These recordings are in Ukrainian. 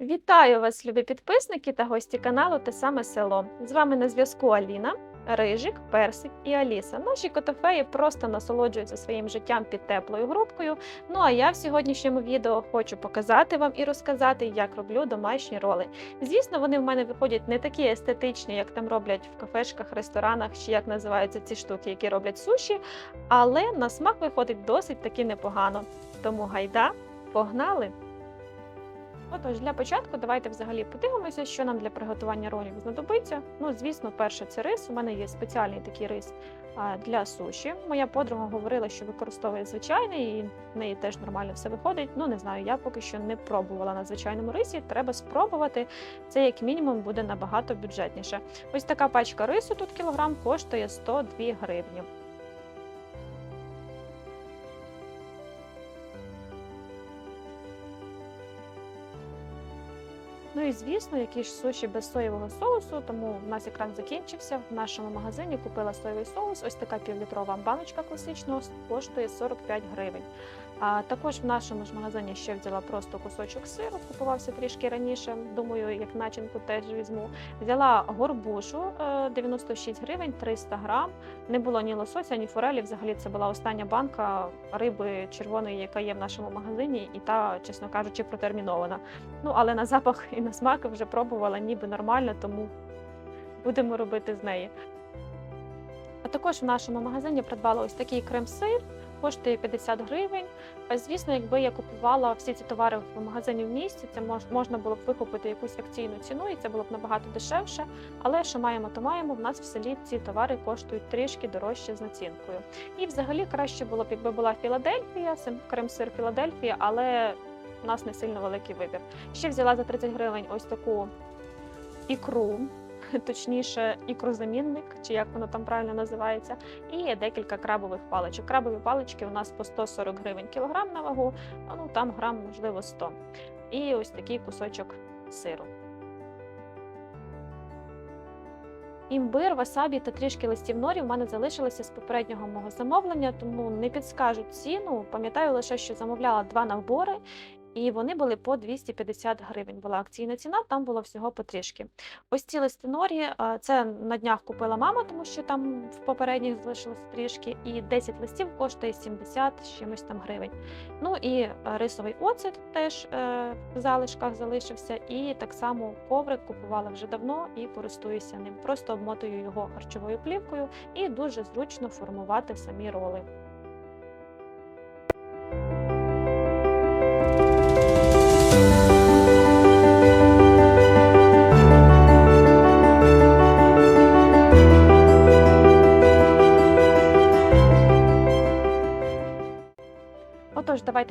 Вітаю вас, любі підписники та гості каналу Те саме село. З вами на зв'язку Аліна, Рижик, Персик і Аліса. Наші котофеї просто насолоджуються своїм життям під теплою грудкою. Ну а я в сьогоднішньому відео хочу показати вам і розказати, як роблю домашні роли. Звісно, вони в мене виходять не такі естетичні, як там роблять в кафешках, ресторанах, чи як називаються ці штуки, які роблять суші, але на смак виходить досить таки непогано. Тому гайда, погнали! Отож, для початку давайте взагалі подивимося, що нам для приготування ролів знадобиться. Ну, звісно, перше це рис. У мене є спеціальний такий рис для суші. Моя подруга говорила, що використовує звичайний, і в неї теж нормально все виходить. Ну, не знаю, я поки що не пробувала на звичайному рисі. Треба спробувати. Це як мінімум буде набагато бюджетніше. Ось така пачка рису тут кілограм коштує 102 гривні. Ну і звісно, які ж суші без соєвого соусу, тому в нас екран закінчився. В нашому магазині купила соєвий соус. Ось така півлітрова баночка класичного коштує 45 гривень. А також в нашому ж магазині ще взяла просто кусочок сиру, купувався трішки раніше. Думаю, як начинку теж візьму. Взяла горбушу е, 96 гривень, 300 грам. Не було ні лосося, ні форелі. Взагалі це була остання банка риби червоної, яка є в нашому магазині, і та, чесно кажучи, протермінована. Ну але на запах і на смак вже пробувала ніби нормально, тому будемо робити з неї. А також в нашому магазині придбала ось такий крем-сир, коштує 50 гривень. Звісно, якби я купувала всі ці товари в магазині в місті, це можна було б викупити якусь акційну ціну, і це було б набагато дешевше. Але що маємо, то маємо. В нас в селі ці товари коштують трішки дорожче з націнкою. І взагалі краще було б, якби була Філадельфія, крем-сир Філадельфія, але у нас не сильно великий вибір. Ще взяла за 30 гривень ось таку ікру, точніше, ікрозамінник, чи як воно там правильно називається, і декілька крабових паличок. Крабові палички у нас по 140 гривень кілограм на вагу, ну там грам, можливо, 100. І ось такий кусочок сиру. Імбир, васабі та трішки листів норі в мене залишилися з попереднього мого замовлення, тому не підскажу ціну. Пам'ятаю лише, що замовляла два набори, і вони були по 250 гривень. Була акційна ціна, там було всього потрішки. Ось ці листи норі, а, це на днях купила мама, тому що там в попередніх залишилось трішки, і 10 листів коштує 70 з чимось там гривень. Ну і е, рисовий оцет теж е, в залишках залишився, і так само коврик купувала вже давно і користуюся ним. Просто обмотую його харчовою плівкою і дуже зручно формувати самі роли.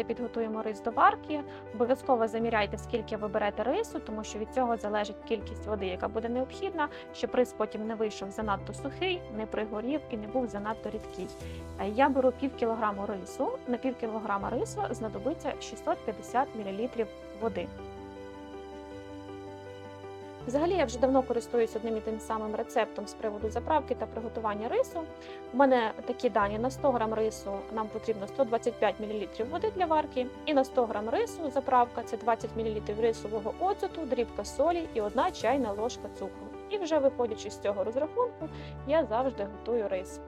Підготуємо рис до варки. Обов'язково заміряйте, скільки ви берете рису, тому що від цього залежить кількість води, яка буде необхідна, щоб рис потім не вийшов занадто сухий, не пригорів і не був занадто рідкий. Е, Я беру пів кілограму рису. На пів кілограма рису знадобиться 650 мл води. Взагалі я вже давно користуюсь одним і тим самим рецептом з приводу заправки та приготування рису. У мене такі дані на 100 г рису нам потрібно 125 мл води для варки, і на 100 г рису заправка це 20 мл рисового оцету, дрібка солі і одна чайна ложка цукру. І вже виходячи з цього розрахунку, я завжди готую рис.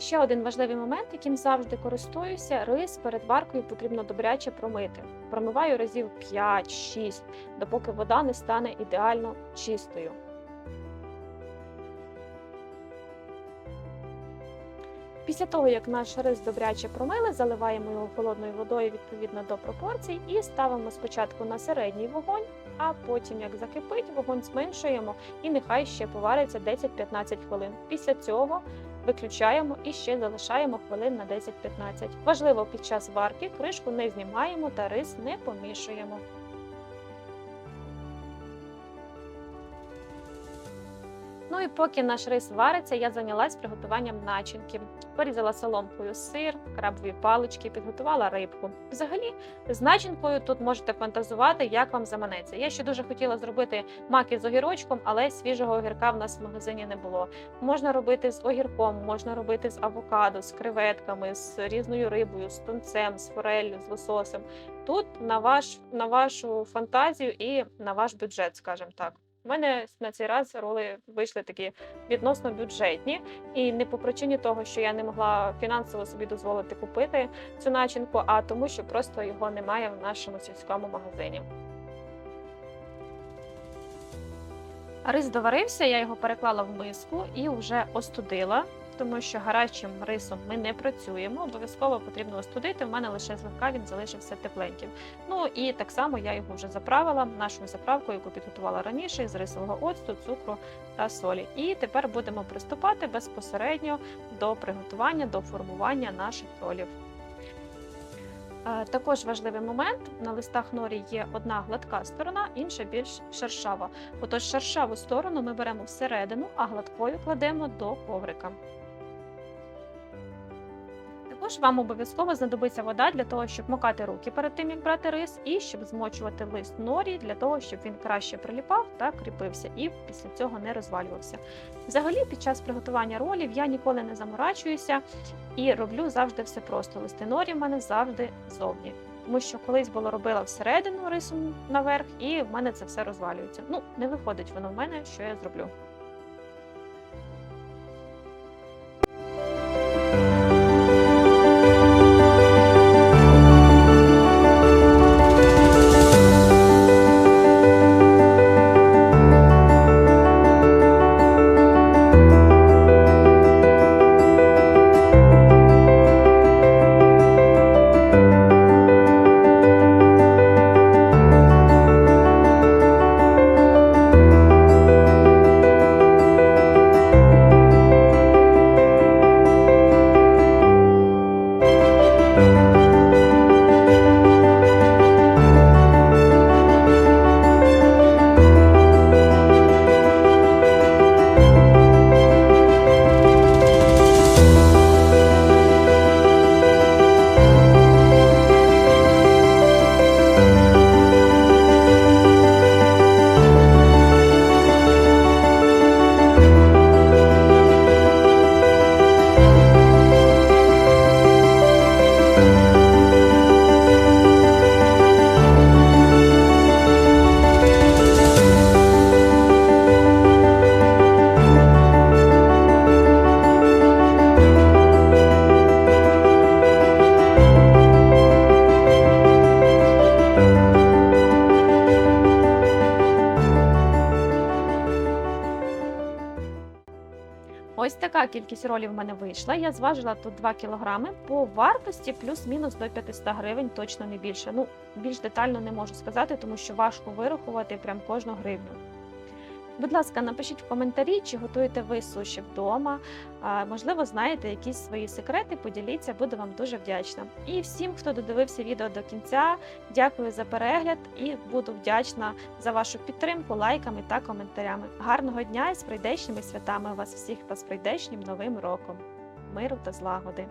Ще один важливий момент, яким завжди користуюся, рис перед варкою потрібно добряче промити. Промиваю разів 5-6, допоки вода не стане ідеально чистою. Після того, як наш рис добряче промили, заливаємо його холодною водою відповідно до пропорцій і ставимо спочатку на середній вогонь, а потім, як закипить, вогонь зменшуємо і нехай ще повариться 10-15 хвилин. Після цього виключаємо і ще залишаємо хвилин на 10-15. Важливо під час варки кришку не знімаємо та рис не помішуємо. І поки наш рис вариться, я зайнялась приготуванням начинки. Порізала соломкою сир, крабові палички, підготувала рибку. Взагалі, з начинкою тут можете фантазувати, як вам заманеться. Я ще дуже хотіла зробити маки з огірочком, але свіжого огірка в нас в магазині не було. Можна робити з огірком, можна робити з авокадо, з креветками, з різною рибою, з тунцем, з фореллю, з лососем. Тут на ваш на вашу фантазію і на ваш бюджет, скажімо так. У мене на цей раз роли вийшли такі відносно бюджетні, і не по причині того, що я не могла фінансово собі дозволити купити цю начинку, а тому, що просто його немає в нашому сільському магазині. Рис доварився, я його переклала в миску і вже остудила, тому що гарячим рисом ми не працюємо. Обов'язково потрібно остудити. В мене лише злегка він залишився тепленьким. Ну і так само я його вже заправила нашою заправкою, яку підготувала раніше з рисового оцту, цукру та солі. І тепер будемо приступати безпосередньо до приготування, до формування наших ролів. Е, Також важливий момент: на листах норі є одна гладка сторона, інша більш шершава. Отож, шершаву сторону ми беремо всередину, а гладкою кладемо до коврика. Також вам обов'язково знадобиться вода для того, щоб мокати руки перед тим, як брати рис, і щоб змочувати лист норі для того, щоб він краще приліпав та кріпився і після цього не розвалювався. Взагалі, під час приготування ролів я ніколи не заморачуюся і роблю завжди все просто. Листи норі в мене завжди ззовні. Тому що колись було робила всередину рису наверх, і в мене це все розвалюється. Ну, не виходить воно в мене, що я зроблю. Кількість ролів в мене вийшла. Я зважила тут 2 кілограми по вартості плюс-мінус до 500 гривень, точно не більше. Ну, більш детально не можу сказати, тому що важко вирахувати прям кожну гривню. Будь ласка, напишіть в коментарі, чи готуєте ви суші вдома. Можливо, знаєте якісь свої секрети, поділіться, буду вам дуже вдячна. І всім, хто додивився відео до кінця, дякую за перегляд і буду вдячна за вашу підтримку лайками та коментарями. Гарного дня і з прийдешніми святами вас всіх та з прийдешнім новим роком, миру та злагоди!